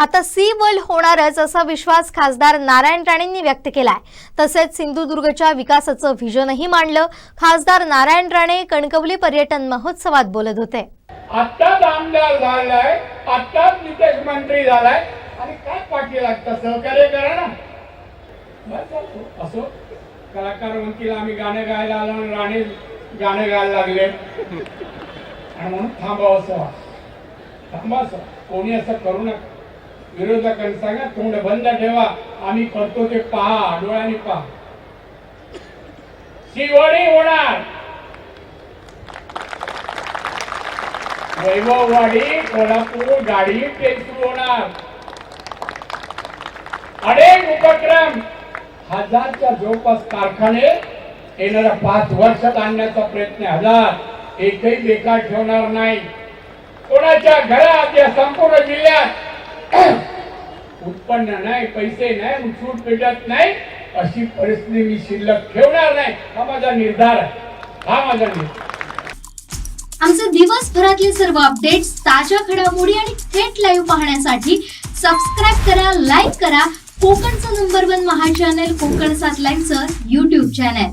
आता C world होणारच असा विश्वास खासदार नारायण राणेंनी व्यक्त केलाय. तसेच सिंधुदुर्गच्या विकासाचं व्हिजनही मांडलं. खासदार नारायण राणे कणकवली पर्यटन महोत्सवात बोलत होते. आत्ताच आमदार झालाय आत्ताच नितेश मंत्री झालाय. आणि काय पाठी लागतं? सहकार्य करा ना. असो. कलाकार म्हणतील आम्ही गाणं गायला आलो आणि राणे गाणं गायला लागले. आणि म्हणून थांबावं असं थांबा असं. कोणी असं करू नका. विरोधकांनी सांगा तोंड बंद ठेवा. आम्ही करतो ते पहा डोळ्याने पहा. शिवडी होणार. वैभववाडी कोल्हापूर गाडी ट्रेन सुरू होणार. अनेक उपक्रम. हजारच्या जवळपास कारखाने येणाऱ्या पाच वर्षात आणण्याचा प्रयत्न हजार. एकही बेकार ठेवणार नाही. कोणाच्या घरात या संपूर्ण उत्पन्न नाही पैसे नाही सूट पेटत नाही अशी परिस्थिती मी शिल्लक ठेवणार नाही. हा माझा निर्धार आहे. हा माझा निर्धार आमचे दिवसभरातले सर्व अपडेट्स ताज्या घडामोडी आणि थेट लाईव्ह पाहण्यासाठी सबस्क्राईब करा लाईक करा. कोकणचं नंबर वन महा चॅनल कोकण सात लाईव्हचं युट्यूब चॅनल